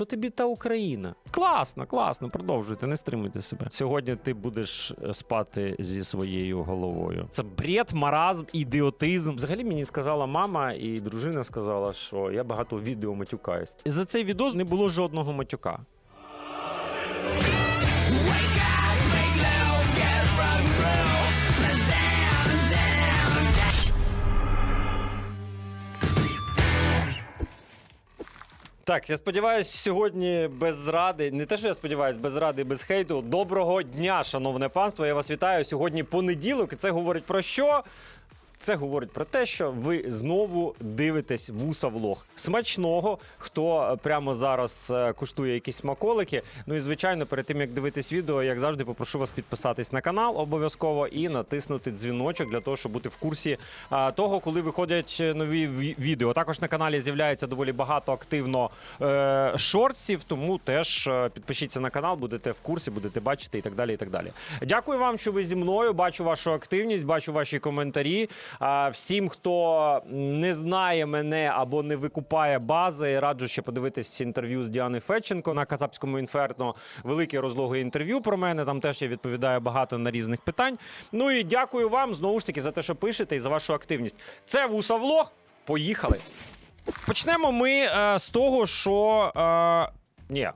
що тобі та Україна? Класно, класно, продовжуйте, не стримуйте себе. Сьогодні ти будеш е, спати зі своєю головою. Це бред, маразм, ідіотизм. Взагалі мені сказала мама, і дружина сказала, що я багато відео матюкаюсь. І за цей відео не було жодного матюка. Так, я сподіваюся, сьогодні без зради. Не те, що я сподіваюся, без зради, без хейту. Доброго дня, шановне панство. Я вас вітаю. Сьогодні понеділок, і це говорить про що? Це говорить про те, що ви знову дивитесь вуса влог. Смачного, хто прямо зараз е, куштує якісь смаколики. Ну і звичайно, перед тим як дивитись відео, як завжди, попрошу вас підписатись на канал обов'язково і натиснути дзвіночок для того, щоб бути в курсі того, коли виходять нові відео. Також на каналі з'являється доволі багато активно е, шортсів, тому теж е, підпишіться на канал, будете в курсі, будете бачити і так далі. І так далі. Дякую вам, що ви зі мною. Бачу вашу активність, бачу ваші коментарі. Всім, хто не знає мене або не викупає бази, раджу ще подивитись інтерв'ю з Діаною Федченко на Казапському інферно. Велике розлоге інтерв'ю про мене. Там теж я відповідаю багато на різних питань. Ну і дякую вам знову ж таки за те, що пишете і за вашу активність. Це вуса влог. Поїхали. Почнемо ми е, з того, що. Е, ні.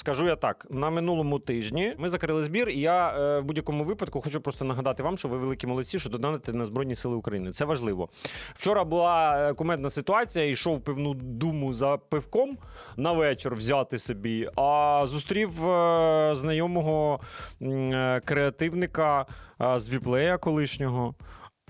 Скажу я так, на минулому тижні ми закрили збір, і я е, в будь-якому випадку хочу просто нагадати вам, що ви великі молодці, що доданите на Збройні Сили України. Це важливо. Вчора була е, кумедна ситуація, йшов пивну думу за пивком на вечір взяти собі, а зустрів е, знайомого е, креативника е, з віплея колишнього.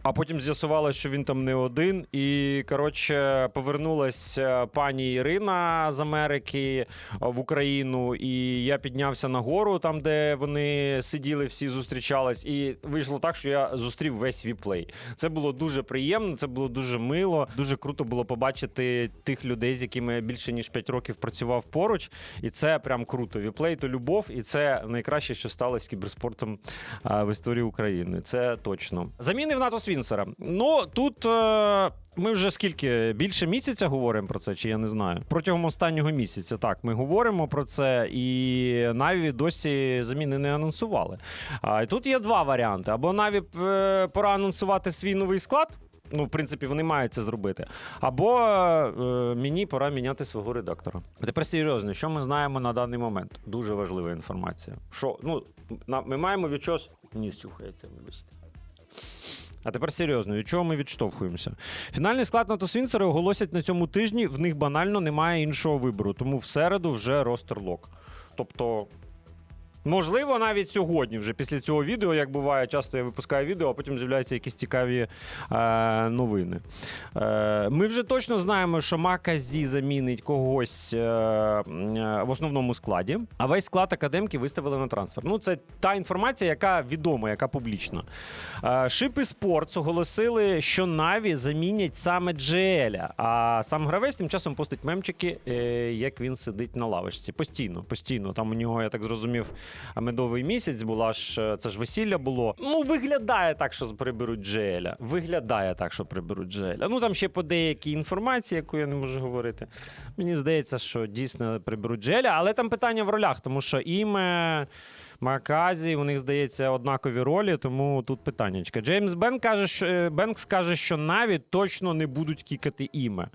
А потім з'ясувалося, що він там не один. І коротше повернулась е, пані Ірина з Америки е, в Україну. І я піднявся на гору, там де вони сиділи, всі зустрічались. І вийшло так, що я зустрів весь віплей. Це було дуже приємно, це було дуже мило. Дуже круто було побачити тих людей, з якими я більше ніж 5 років працював поруч. І це прям круто. Віплей то любов, і це найкраще, що сталося кіберспортом в історії України. Це точно. Заміни в НАТО Свінсера. Ну тут. Е... Ми вже скільки більше місяця говоримо про це, чи я не знаю. Протягом останнього місяця так ми говоримо про це, і Наві досі заміни не анонсували. А тут є два варіанти: або Наві е, пора анонсувати свій новий склад. Ну, в принципі, вони мають це зробити. Або е, мені пора міняти свого редактора. Тепер серйозно, що ми знаємо на даний момент? Дуже важлива інформація. Що ну на, ми маємо від чогось ніс чухається, вибачте. А тепер серйозно, від чого ми відштовхуємося? Фінальний склад НАТО Свінцера оголосять на цьому тижні. В них банально немає іншого вибору, тому в середу вже ростер лок. Тобто. Можливо, навіть сьогодні, вже після цього відео, як буває, часто я випускаю відео, а потім з'являються якісь цікаві е, новини. Е, ми вже точно знаємо, що Маказі замінить когось е, е, в основному складі, а весь склад академки виставили на трансфер. Ну, це та інформація, яка відома, яка публічна. Е, Шипи Спортс оголосили, що Наві замінять саме Джеля. А сам гравець тим часом постить мемчики, е, як він сидить на лавочці. Постійно, постійно. Там у нього, я так зрозумів, медовий місяць була ж е, це ж весілля було. Ну, виглядає так, що приберуть Джеля. Виглядає так, що приберуть Джеля. Ну там ще по деякій інформації, яку я не можу говорити. Мені здається, що дійсно приберуть Джеля, але там питання в ролях, тому що іме. Маказі, у них здається однакові ролі, тому тут питаннячка. Джеймс Бен каже, що е, Бенкс каже, що навіть точно не будуть кікати іме.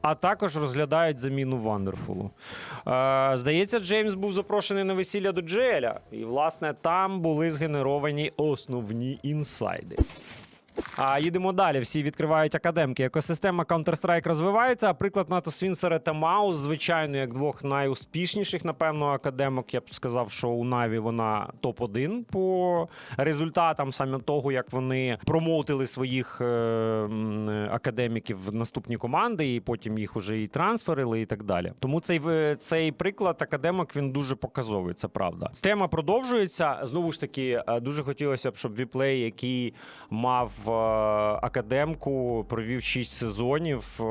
А також розглядають заміну Вандерфулу. Е, здається, Джеймс був запрошений на весілля до Джеля. І, власне, там були згенеровані основні інсайди. А їдемо далі. Всі відкривають академки. Екосистема Counter-Strike розвивається. А приклад НАТО Свінсера та Маус, звичайно, як двох найуспішніших, напевно, академок. Я б сказав, що у Наві вона топ-1 по результатам саме того, як вони промоутили своїх е, академіків в наступні команди, і потім їх уже і трансферили, і так далі. Тому цей цей приклад академок він дуже показовий. Це правда. Тема продовжується. Знову ж таки, е, дуже хотілося б, щоб Віплей, який мав е, академку, провів 6 сезонів. е,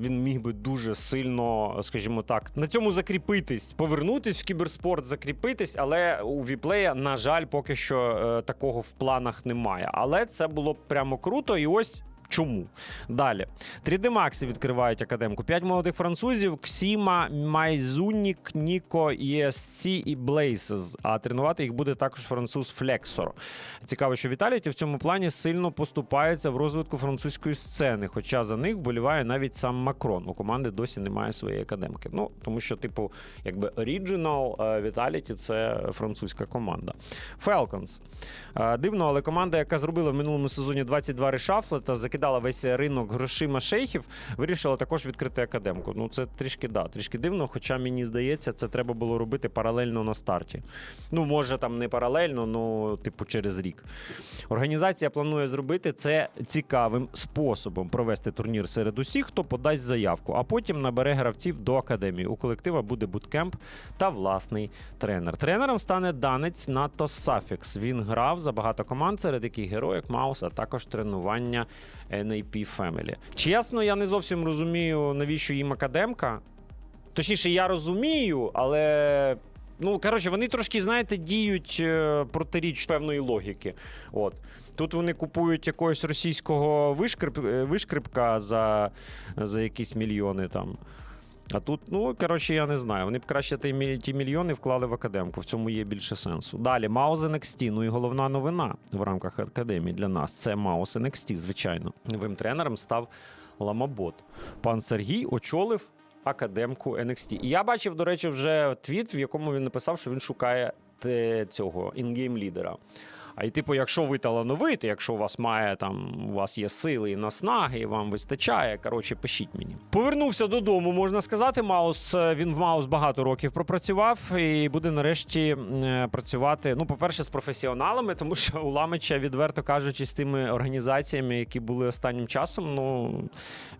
Він міг би дуже сильно, скажімо так, на цьому закріпитись, повернутись в кіберспорт, закріпитись, але у Віплея, на жаль, поки що е, такого в планах немає. Але це було прямо круто. І ось Чому? Далі. 3D Max відкривають академку. П'ять молодих французів: Ксіма, Майзунік, Ніко, ESC і Blazes. А тренувати їх буде також француз Флексор. Цікаво, що Віталіті в цьому плані сильно поступається в розвитку французької сцени, хоча за них вболіває навіть сам Макрон. У команди досі немає своєї академки. Ну тому що, типу, якби Original Vitality – це французька команда. Falcons. Е, Дивно, але команда, яка зробила в минулому сезоні 22 решафли та закидала весь ринок грошима шейхів, вирішила також відкрити академку. Ну це трішки да, трішки дивно. Хоча мені здається, це треба було робити паралельно на старті. Ну, може, там не паралельно, ну, типу, через рік. Організація планує зробити це цікавим способом провести турнір серед усіх, хто подасть заявку, а потім набере гравців до академії. У колектива буде буткемп та власний тренер. Тренером стане данець НАТО Сафікс. Він грав за багато команд, серед яких герой, як Маус, а також тренування NAP Family. Чесно, я не зовсім розумію, навіщо їм академка. Точніше, я розумію, але. Ну, коротше, вони трошки, знаєте, діють е, протиріч певної логіки. От. Тут вони купують якогось російського вишкрип, е, вишкрипка за, за якісь мільйони там. А тут, ну, коротше, я не знаю. Вони б краще ті, мільйони вклали в академку. В цьому є більше сенсу. Далі, Маус NXT. Ну і головна новина в рамках академії для нас це Маус NXT, звичайно. Новим тренером став Ламабот. Пан Сергій очолив академку NXT. І я бачив, до речі, вже твіт, в якому він написав, що він шукає цього інгейм лідера. А й типу, якщо ви талановиті, якщо у вас має там, у вас є сили і наснаги, і вам вистачає, коротше, пишіть мені. Повернувся додому, можна сказати. Маус е, він в Маус багато років пропрацював і буде нарешті е, працювати. Ну, по-перше, з професіоналами, тому що у Ламича, відверто кажучи, з тими організаціями, які були останнім часом, ну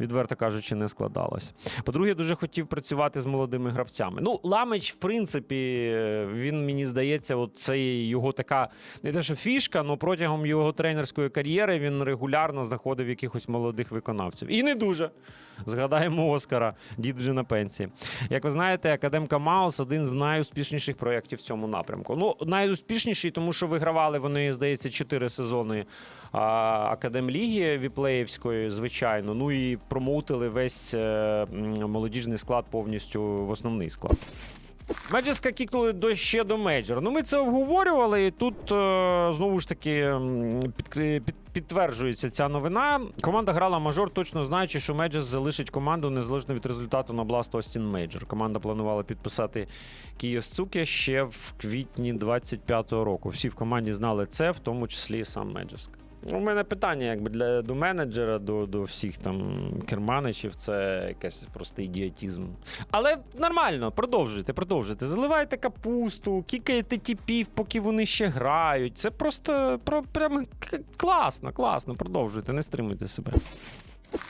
відверто кажучи, не складалось. По-друге, дуже хотів працювати з молодими гравцями. Ну, Ламич, в принципі, е, він мені здається, от це його така не те, що фішка, але протягом його тренерської кар'єри він регулярно знаходив якихось молодих виконавців. І не дуже. Згадаємо Оскара, дід вже на пенсії. Як ви знаєте, Академка Маус один з найуспішніших проєктів в цьому напрямку. Ну, найуспішніший, тому що вигравали вони, здається, чотири сезони Академліги Віплеївської, звичайно. Ну і промоутили весь е, молодіжний склад повністю в основний склад. Меджеска кікнули до ще до мейджор. Ну, ми це обговорювали, і тут е, знову ж таки під, під, підтверджується ця новина. Команда грала мажор, точно знаючи, що Меджес залишить команду незалежно від результату на Blast Austin Major. Команда планувала підписати Київсцуки ще в квітні 25-го року. Всі в команді знали це, в тому числі і сам Меджеск. У мене питання якби для до менеджера, до, до всіх там керманичів, це якийсь просто ідіотізм. Але нормально, продовжуйте, продовжуйте. Заливайте капусту, кікаєте тіпів, поки вони ще грають. Це просто про, прям класно, класно. Продовжуйте, не стримуйте себе.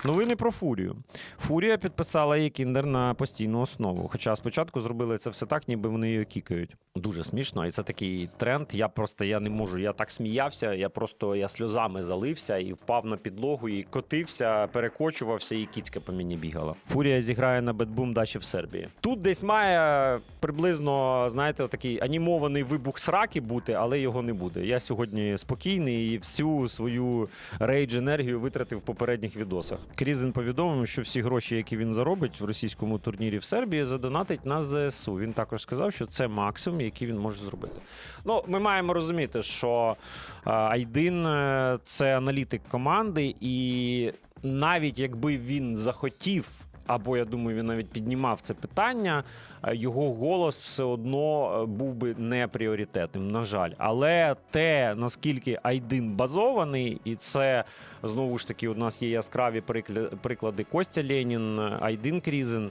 Новини про Фурію. Фурія підписала її кіндер на постійну основу. Хоча спочатку зробили це все так, ніби вони її кікають. Дуже смішно, і це такий тренд. Я просто я не можу. Я так сміявся, я просто я сльозами залився і впав на підлогу, і котився, перекочувався, і кіцька по мені бігала. Фурія зіграє на бетбум дачі в Сербії. Тут десь має приблизно, знаєте, такий анімований вибух сраки бути, але його не буде. Я сьогодні спокійний і всю свою рейдж енергію витратив в попередніх відосах. Крізен повідомив, що всі гроші, які він заробить в російському турнірі в Сербії, задонатить на ЗСУ. Він також сказав, що це максимум, який він може зробити. Ну, ми маємо розуміти, що е, Айдин е, це аналітик команди, і навіть якби він захотів. Або я думаю, він навіть піднімав це питання. е, Його голос все одно е, був би не пріоритетним, на жаль. Але те, наскільки Айдин базований, і це знову ж таки, у нас є яскраві приклади Костя Ленін, Айдин Крізен.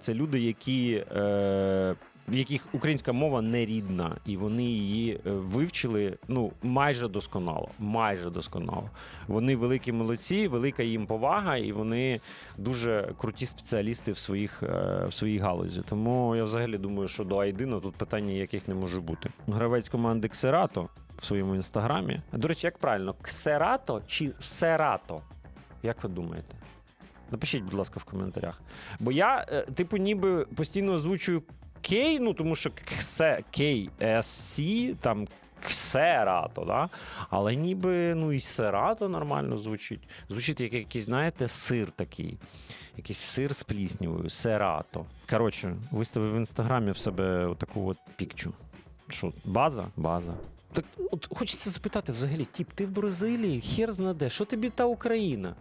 Це люди, які. Е, в яких українська мова не рідна, і вони її е, вивчили ну майже досконало. Майже досконало. Вони великі молодці, велика їм повага, і вони дуже круті спеціалісти в своїх е, в своїй галузі. Тому я взагалі думаю, що до Айдина тут питання яких не може бути. Гравець команди Ксерато в своєму інстаграмі. До речі, як правильно, Ксерато чи Серато? Як ви думаєте? Напишіть, будь ласка, в коментарях. Бо я, е, типу, ніби постійно озвучую Кей, ну тому що Ксе, Сі, там Серато, да? але ніби ну і Серато нормально звучить. Звучить як якийсь, знаєте, сир такий. Якийсь сир з пліснявою, серато. Коротше, виставив в інстаграмі в себе таку от пікчу. Що, база? База. Так от хочеться запитати взагалі, тіп, ти в Бразилії, хер знаде, що тобі та Україна?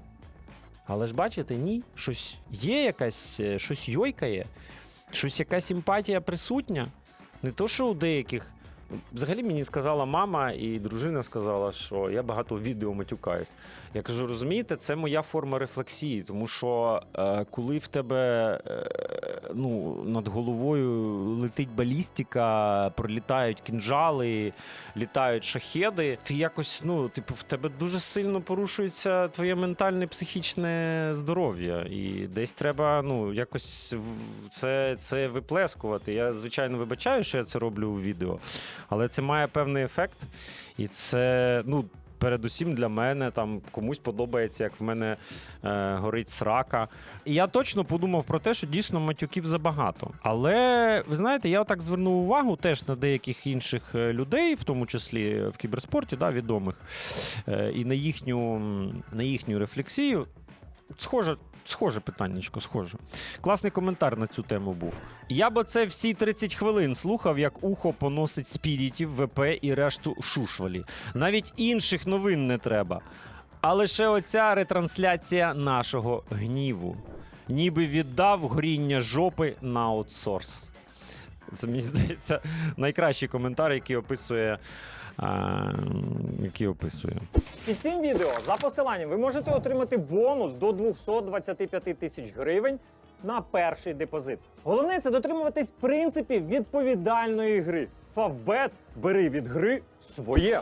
Але ж бачите, ні, щось є якась, е, щось йойкає, щось якась симпатія присутня. Не то, що у деяких. Взагалі мені сказала мама, і дружина сказала, що я багато відео матюкаюсь. Я кажу, розумієте, це моя форма рефлексії, тому що е, коли в тебе е, ну, над головою летить балістика, пролітають кінжали, літають шахеди, ти якось, ну, типу, в тебе дуже сильно порушується твоє ментальне психічне здоров'я. І десь треба ну, якось це, це виплескувати. Я, звичайно, вибачаю, що я це роблю у відео, але це має певний ефект. І це, ну. Передусім для мене там комусь подобається, як в мене е, горить срака. І я точно подумав про те, що дійсно матюків забагато. Але ви знаєте, я отак звернув увагу теж на деяких інших е, людей, в тому числі в кіберспорті, да, відомих, е, і на їхню, на їхню рефлексію. Схоже, схоже питаннячко, схоже. Класний коментар на цю тему був. Я б оце всі 30 хвилин слухав, як ухо поносить спірітів, ВП і решту шушвалі. Навіть інших новин не треба. А лише оця ретрансляція нашого гніву. Ніби віддав горіння жопи на аутсорс. Це мені здається найкращий коментар, який описує. А, який описує. Під цим відео за посиланням ви можете отримати бонус до 225 тисяч гривень на перший депозит. Головне це дотримуватись принципів відповідальної гри. Фавбет бери від гри своє.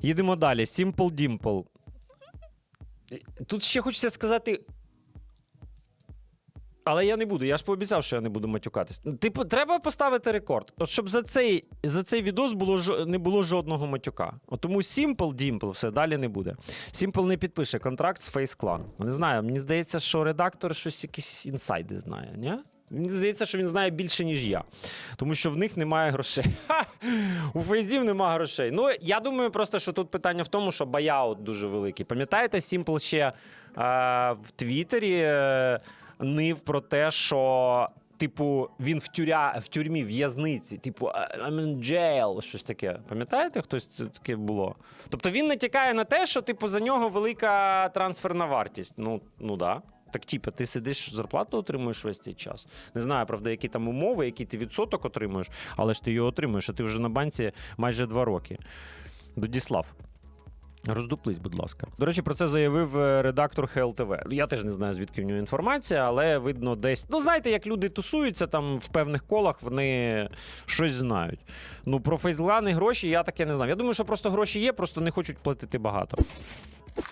Їдемо далі. Simple Dimple. Тут ще хочеться сказати. Але я не буду. Я ж пообіцяв, що я не буду матюкатись. Типу, треба поставити рекорд. От щоб за цей, за цей відос було, жо- не було жодного матюка. От тому Simple Dimple все далі не буде. Simple не підпише контракт з Face Clan. Не знаю, мені здається, що редактор щось якісь інсайди знає, ні? Мені здається, що він знає більше, ніж я. Тому що в них немає грошей. Ха! У фейзів немає грошей. Ну, я думаю, просто що тут питання в тому, що баяут дуже великий. Пам'ятаєте, Simple ще е, в Твіттері е, нив про те, що. Типу, він в, тюря, в тюрмі, в'язниці, типу, I'm in jail, щось таке. Пам'ятаєте, хтось це таке було? Тобто він натякає на те, що, типу, за нього велика трансферна вартість. Ну, ну да. Так, типу, ти сидиш, зарплату отримуєш весь цей час. Не знаю, правда, які там умови, який ти відсоток отримуєш, але ж ти його отримуєш, а ти вже на банці майже два роки. Додіслав. Роздуплись, будь ласка. До речі, про це заявив е, редактор ХЛТВ. Я теж не знаю, звідки в нього інформація, але видно десь. Ну, знаєте, як люди тусуються там в певних колах, вони щось знають. Ну, про фейзлани гроші я таке не знав. Я думаю, що просто гроші є, просто не хочуть платити багато.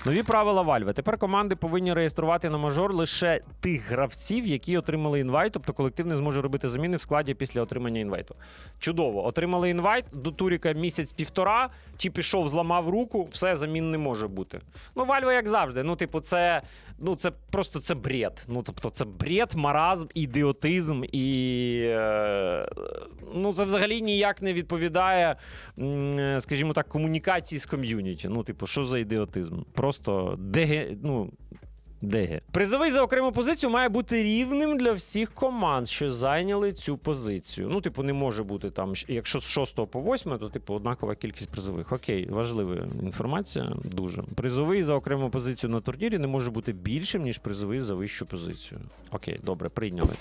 Нові правила Valve. Тепер команди повинні реєструвати на мажор лише тих гравців, які отримали інвайт, тобто колектив не зможе робити заміни в складі після отримання інвайту. Чудово. Отримали інвайт до Туріка місяць-півтора, чи пішов, зламав руку, все замін не може бути. Ну, Valve, як завжди. Ну, типу, це, ну, це просто це бред. Ну, тобто, це бред, маразм, ідіотизм і. Е, ну, це взагалі ніяк не відповідає, е, скажімо так, комунікації з ком'юніті. Ну, типу, що за ідіотизм? Просто деге, ну. Деге. Призовий за окрему позицію має бути рівним для всіх команд, що зайняли цю позицію. Ну, типу, не може бути там, якщо з 6 по 8, то типу однакова кількість призових. Окей, важлива інформація. Дуже. Призовий за окрему позицію на турнірі не може бути більшим, ніж призовий за вищу позицію. Окей, добре, прийняли.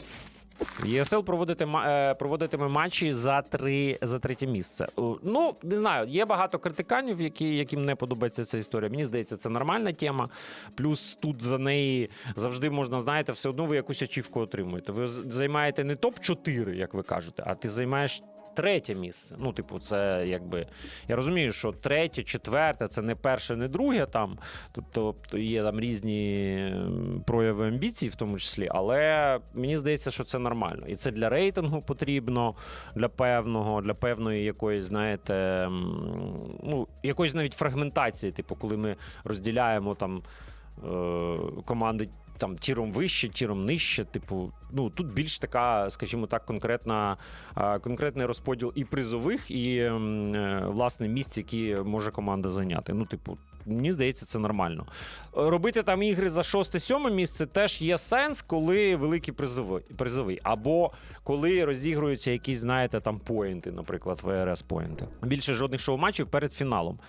ЄСЛ проводити, е, проводитиме матчі за, три, за третє місце. Ну, не знаю, є багато критиканів, які, яким не подобається ця історія. Мені здається, це нормальна тема. Плюс тут за неї завжди можна, знаєте, все одно ви якусь ачівку отримуєте. Ви займаєте не топ-4, як ви кажете, а ти займаєш. Третє місце. Ну, типу, це якби. Я розумію, що третє, четверте це не перше, не друге там. Тобто є там різні прояви амбіцій, в тому числі, але мені здається, що це нормально. І це для рейтингу потрібно, для певного, для певної якоїсь, знаєте, ну, якоїсь навіть фрагментації, типу, коли ми розділяємо там е, команди. Там тіром вище, тіром нижче. Типу, ну тут більш така, скажімо так, конкретна, конкретний розподіл і призових, і е, власне місць, які може команда зайняти. Ну, типу, мені здається, це нормально. Робити там ігри за шосте-сьоме місце теж є сенс, коли великий призовий, призовий. Або коли розігруються якісь, знаєте, там поінти, наприклад, ВРС поінти. Більше жодних шоу-матчів перед фіналом.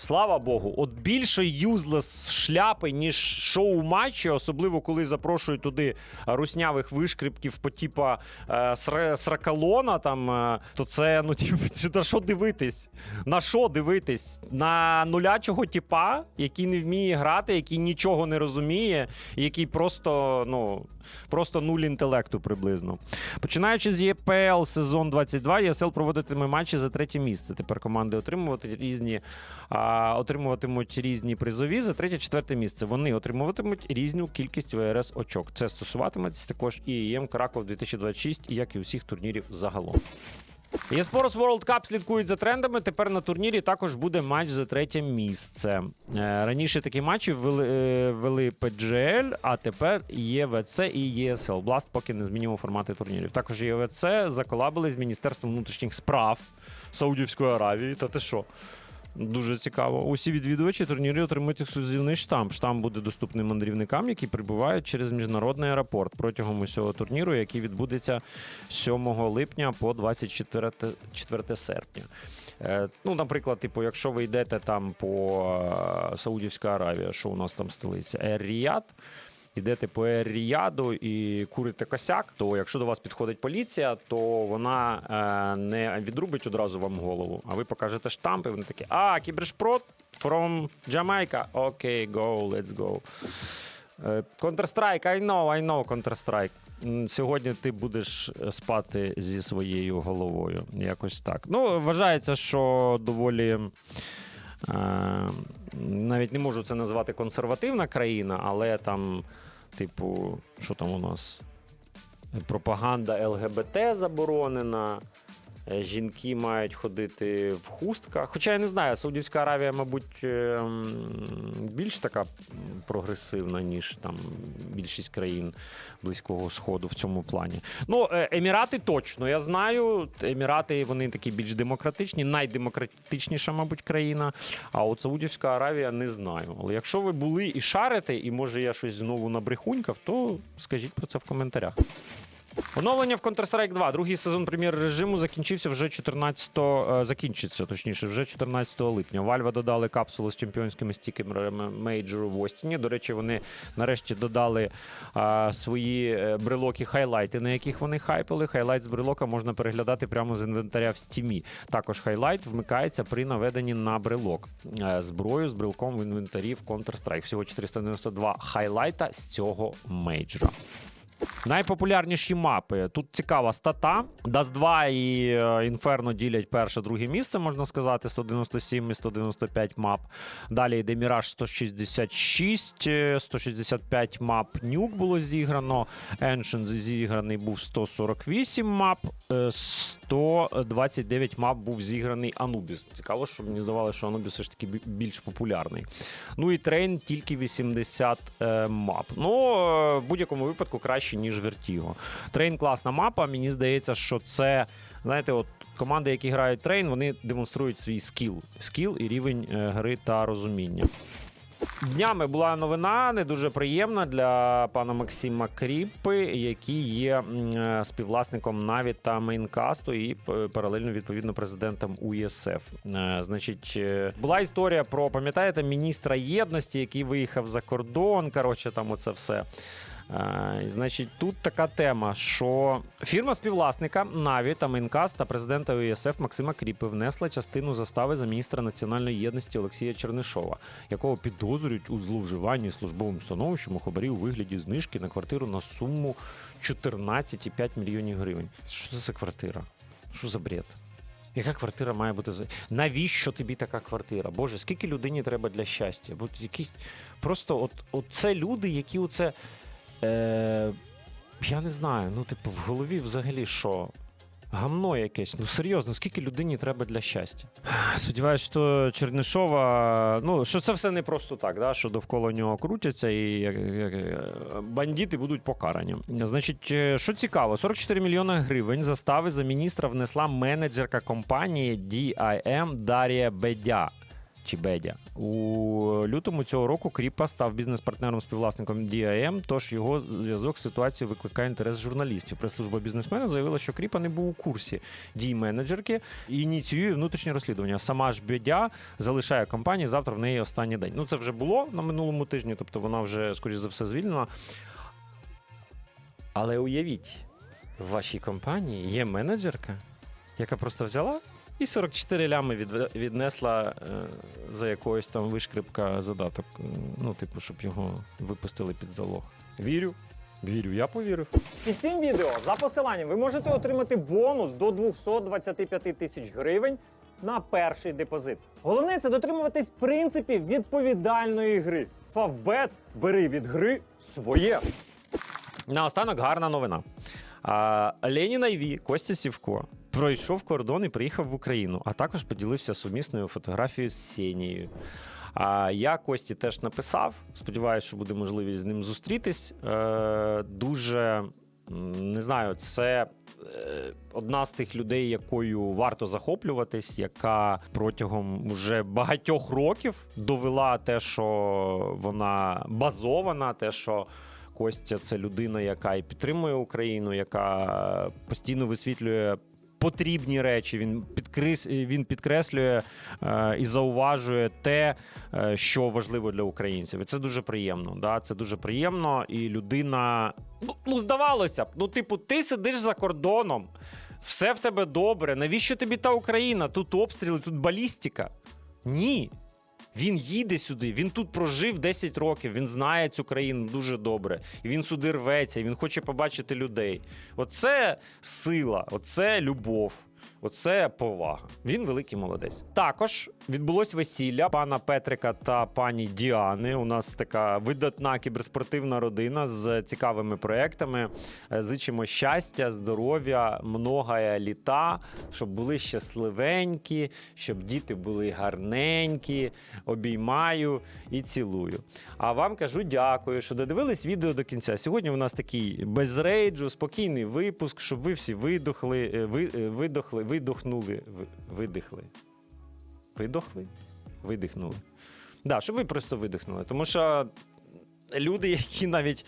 Слава Богу, от більше юзлес шляпи, ніж шоу-матчі, особливо коли запрошують туди руснявих вишкрипків по типа е, сра- сракалона, там, е, то це, ну, типу, на що дивитись? На що дивитись? На нулячого типа, який не вміє грати, який нічого не розуміє, який просто, ну, просто нуль інтелекту приблизно. Починаючи з ЄПЛ сезон 22, ЄСЛ проводитиме матчі за третє місце. Тепер команди отримувати різні, отримуватимуть різні призові за третє, четверте місце. Вони отримуватимуть різну кількість ВРС очок. Це стосуватиметься також і ЄМ Краков 2026, як і усіх турнірів загалом. eSports World Cup слідкують за трендами. Тепер на турнірі також буде матч за третє місце. Е, Раніше такі матчі вели, е, вели PGL, а тепер ЄВЦ і ЄСЛ. Blast поки не змінював формати турнірів. Також ЄВЦ заколабили з Міністерством внутрішніх справ Саудівської Аравії. Та ти що? Дуже цікаво. Усі відвідувачі турніру отримують ексклюзивний штамп. Штамп буде доступний мандрівникам, які прибувають через міжнародний аеропорт протягом усього турніру, який відбудеться 7 липня по 24 4 серпня. Е, ну, наприклад, типу, якщо ви йдете там по е, Саудівська Аравія, що у нас там столиця? Ер-Ріяд, Йдете по Ер-Ріяду і курите косяк, то якщо до вас підходить поліція, то вона е, не відрубить одразу вам голову, а ви покажете штамп, і вони такі: А, кібершпрот from Jamaica. Окей, go, let's go. Е, Counter-Strike, I know, I know Counter-Strike. Сьогодні ти будеш спати зі своєю головою. Якось так. Ну, вважається, що доволі. Е, навіть не можу це назвати консервативна країна, але там, типу, що там у нас? Пропаганда ЛГБТ заборонена. Е, Жінки мають ходити в хустках. Хоча я не знаю, Саудівська Аравія, мабуть, е, більш така прогресивна, ніж там більшість країн Близького Сходу в цьому плані. Ну, е, Емірати точно, я знаю. Емірати вони такі більш демократичні, найдемократичніша, мабуть, країна. А от Саудівська Аравія не знаю. Але якщо ви були і шарите, і може я щось знову набрехунькав, то скажіть про це в коментарях. Оновлення в Counter-Strike 2. Другий сезон прем'єр-режиму закінчився вже 14 е, закінчиться, точніше, вже 14 липня. Valve додали капсулу з чемпіонськими стікерами мейджору в Остіні. До речі, вони нарешті додали а, свої е, брелоки хайлайти, на яких вони хайпили. Хайлайт з брелока можна переглядати прямо з інвентаря в стімі. Також хайлайт вмикається при наведенні на брелок. Е, Зброю з брелком в інвентарі в Counter-Strike. Всього 492 хайлайта з цього мейджора. Найпопулярніші мапи. Тут цікава стата. Dust 2 і е, Inferno ділять перше, друге місце, можна сказати, 197 і 195 мап. Далі йде Mirage 166, е, 165 мап Nuke було зіграно. Ancient зіграний був 148 мап, е, 129 мап був зіграний Anubis. Цікаво, що мені здавалося, що Anubis все ж таки більш популярний. Ну і Train тільки 80 е, мап. Ну, е, в будь-якому випадку краще, ніж Vertigo. Train класна мапа. Мені здається, що це. Знаєте, от команди, які грають трейн, вони демонструють свій скіл. Скіл і рівень е, гри та розуміння. Днями була новина не дуже приємна для пана Максима Кріпи, який є е, співвласником Наві та Мейнкасту і паралельно відповідно президентом УЄСФ. Е, Значить, була історія про пам'ятаєте міністра єдності, який виїхав за кордон. Коротше, там оце все. Значить, тут така тема, що фірма співвласника Наві та Мейнкаст та президента УЄСФ Максима Кріпи внесла частину застави за міністра національної єдності Олексія Чернишова, якого підозрюють у зловживанні службовим становищем у хабарі у вигляді знижки на квартиру на суму 14,5 мільйонів гривень. Що це за квартира? Що за бред? Яка квартира має бути навіщо тобі така квартира? Боже, скільки людині треба для щастя? Бо якісь просто от, от це люди, які оце. Е, я не знаю, ну, типу, в голові взагалі що? Гамно якесь. Ну серйозно, скільки людині треба для щастя? Сподіваюсь, що Чернишова, ну що це все не просто так, да, що довкола нього крутяться, і як, як, бандити будуть покарані. Значить, е, що цікаво, 44 мільйони гривень застави за міністра внесла менеджерка компанії DIM Дарія Бедя. Чи Бедя. У лютому цього року Кріпа став бізнес-партнером співвласником DIM, тож його зв'язок з ситуацією викликає інтерес журналістів. Прес-служба бізнесмена заявила, що Кріпа не був у курсі дій менеджерки і ініціює внутрішнє розслідування. Сама ж Бедя залишає компанію. Завтра в неї останній день. Ну це вже було на минулому тижні, тобто вона вже, скоріш за все, звільнена. Але уявіть, в вашій компанії є менеджерка, яка просто взяла і 44 лями від, віднесла е, за якогось там вишкрипка задаток. Ну, типу, щоб його випустили під залог. Вірю, вірю, я повірив. Під цим відео за посиланням ви можете отримати бонус до 225 тисяч гривень на перший депозит. Головне це дотримуватись принципів відповідальної гри. Фавбет бери від гри своє. Наостанок гарна новина. А, Ленін Айві, Костя Сівко, пройшов кордон і приїхав в Україну, а також поділився сумісною фотографією з Сенією. А я Кості теж написав. Сподіваюся, що буде можливість з ним зустрітись. Е, дуже не знаю, це е, одна з тих людей, якою варто захоплюватись, яка протягом вже багатьох років довела те, що вона базована, те, що Костя це людина, яка і підтримує Україну, яка постійно висвітлює. Потрібні речі він підкрис, він підкреслює е, і зауважує те, е, що важливо для українців. І це дуже приємно. Да? Це дуже приємно. І людина, ну, ну здавалося б, ну, типу, ти сидиш за кордоном, все в тебе добре. Навіщо тобі та Україна? Тут обстріли, тут балістика. Ні. Він їде сюди, він тут прожив 10 років, він знає цю країну дуже добре. І він сюди рветься, і він хоче побачити людей. Оце сила, оце любов. Оце повага. Він великий молодець. Також відбулось весілля пана Петрика та пані Діани. У нас така видатна кіберспортивна родина з цікавими проектами. Е, Зичимо щастя, здоров'я, многая літа, щоб були щасливенькі, щоб діти були гарненькі. Обіймаю і цілую. А вам кажу дякую, що додивились відео до кінця. Сьогодні у нас такий без рейджу, спокійний випуск, щоб ви всі видохли, е, ви, е, видохли, видохнули, видихли. Видохли? Видихнули. Да, щоб ви просто видихнули. Тому що люди, які навіть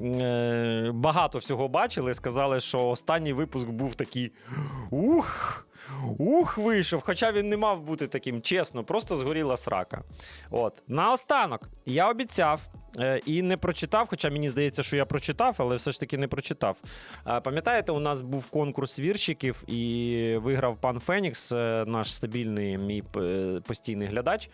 е, багато всього бачили, сказали, що останній випуск був такий ух. Ух, вийшов, хоча він не мав бути таким, чесно, просто згоріла срака. От. Наостанок, я обіцяв е, і не прочитав, хоча мені здається, що я прочитав, але все ж таки не прочитав. Е, пам'ятаєте, у нас був конкурс віршиків, і виграв пан Фенікс, е, наш стабільний мій е, постійний глядач.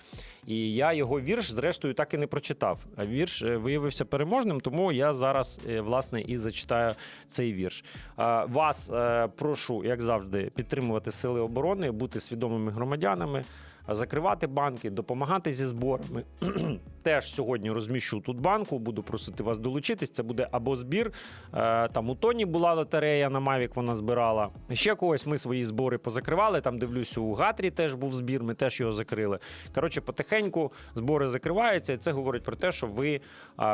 І я його вірш, зрештою, так і не прочитав. Вірш е, виявився переможним, тому я зараз, е, власне, і зачитаю цей вірш. Е, Вас прошу, як завжди, підтримувати сили оборони, бути свідомими громадянами, е, закривати банки, допомагати зі зборами. Теж сьогодні розміщу тут банку, буду просити вас долучитись. Це буде або збір. е, Там у Тоні була лотерея на Мавік, вона збирала. Ще когось ми свої збори позакривали. Там дивлюсь, у Гатрі теж був збір, ми теж його закрили. Коротше, потихеньку збори закриваються, і це говорить про те, що ви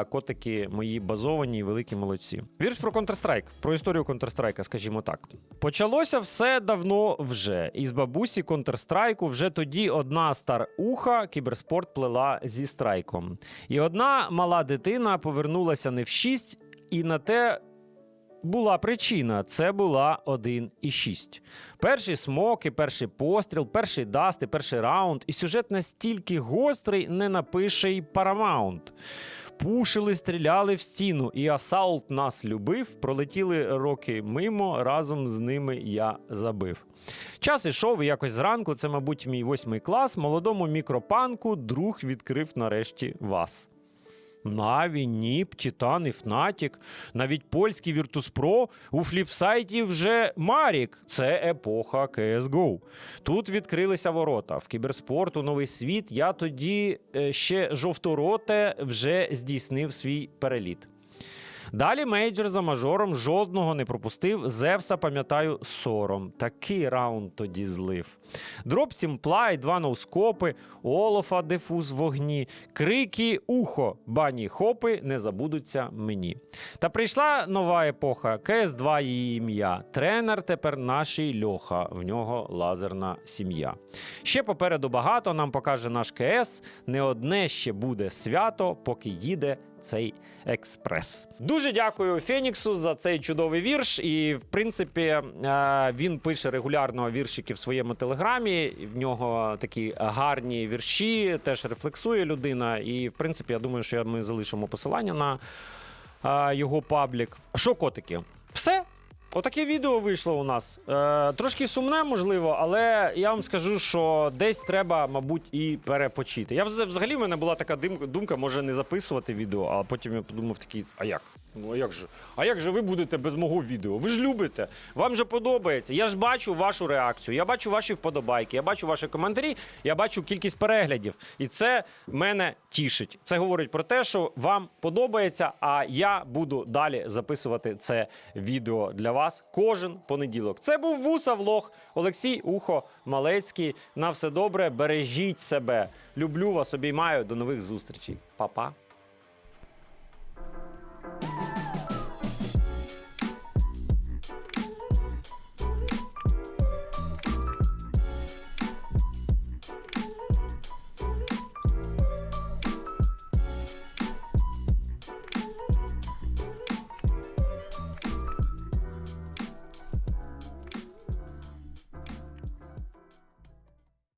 котики мої базовані і великі молодці. Вірш про Counter-Strike, про історію Counter-Strike, скажімо так. Почалося все давно вже. Із бабусі Counter-Strike вже тоді одна старуха кіберспорт плела зі страйком. І одна мала дитина повернулася не в шість, і на те. Була причина, це була 1,6. Перший смок, і перший постріл, перший даст і перший раунд. І сюжет настільки гострий, не напише й Paramount. Пушили, стріляли в стіну, і Асаулт нас любив. Пролетіли роки мимо, разом з ними я забив. Час ішов і якось зранку, це, мабуть, мій восьмий клас. Молодому мікропанку друг відкрив нарешті вас. Наві, Ніп, Тітан і Фнатік, навіть польський Virtus.pro, у фліпсайті вже Марік. Це епоха CSGO. Тут відкрилися ворота. В кіберспорту новий світ. Я тоді е, ще жовтороте вже здійснив свій переліт. Далі мейджор за мажором жодного не пропустив. Зевса, пам'ятаю, сором. Такий раунд тоді злив. Дроп сімплай, два ноускопи, Олофа дефуз вогні, крики, ухо, бані хопи не забудуться мені. Та прийшла нова епоха, КС2 її ім'я. Тренер тепер нашій Льоха, в нього лазерна сім'я. Ще попереду багато нам покаже наш КС. Не одне ще буде свято, поки їде цей експрес. Дуже дякую Феніксу за цей чудовий вірш. І, в принципі, е, він пише регулярно віршики в своєму телеграмі. В нього такі гарні вірші, теж рефлексує людина. І, в принципі, я думаю, що ми залишимо посилання на е, його паблік. Що, котики? Все. Отаке відео вийшло у нас. Е, трошки сумне, можливо, але я вам скажу, що десь треба, мабуть, і перепочити. Я вз- взагалі в мене була така думка, може не записувати відео, а потім я подумав такий, а як? Ну а як же? А як же ви будете без мого відео? Ви ж любите, вам же подобається. Я ж бачу вашу реакцію, я бачу ваші вподобайки, я бачу ваші коментарі, я бачу кількість переглядів. І це мене тішить. Це говорить про те, що вам подобається, а я буду далі записувати це відео для вас кожен понеділок. Це був Вуса Влог, Олексій Ухо Малецький. На все добре, бережіть себе. Люблю вас, обіймаю. До нових зустрічей. Па-па.